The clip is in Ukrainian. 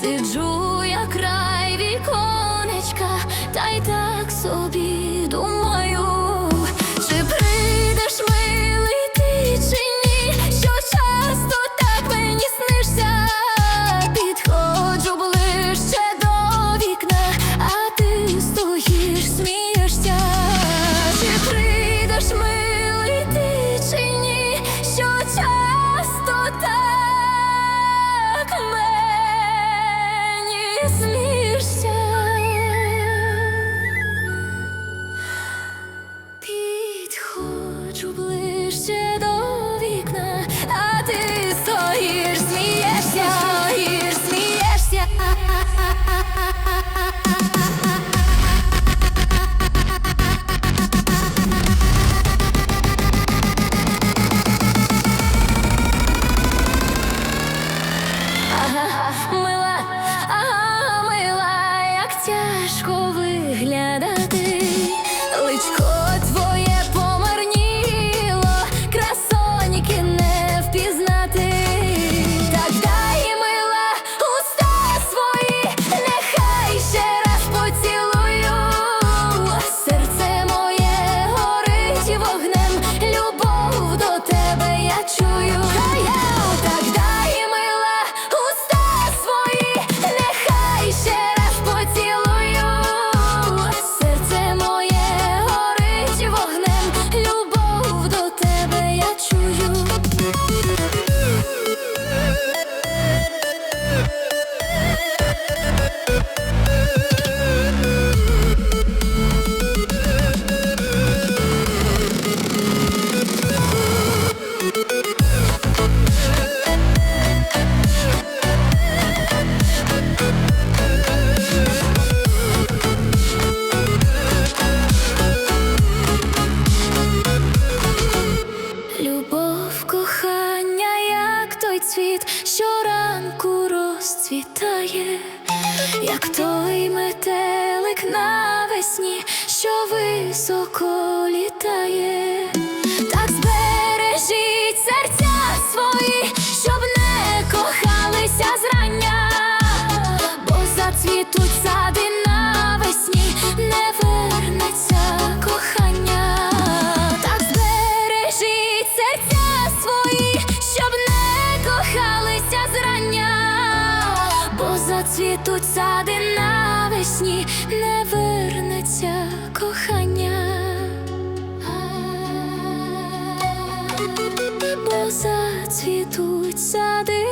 сиджу я край віконечка, та й так собі думаю. Підходжу ближче до любов кохання, як той цвіт, що ранку розцвітає, як той метелик навесні, що високо літає. Зацвітуть сади навесні, не вернеться кохання. Бо зацвітуть сади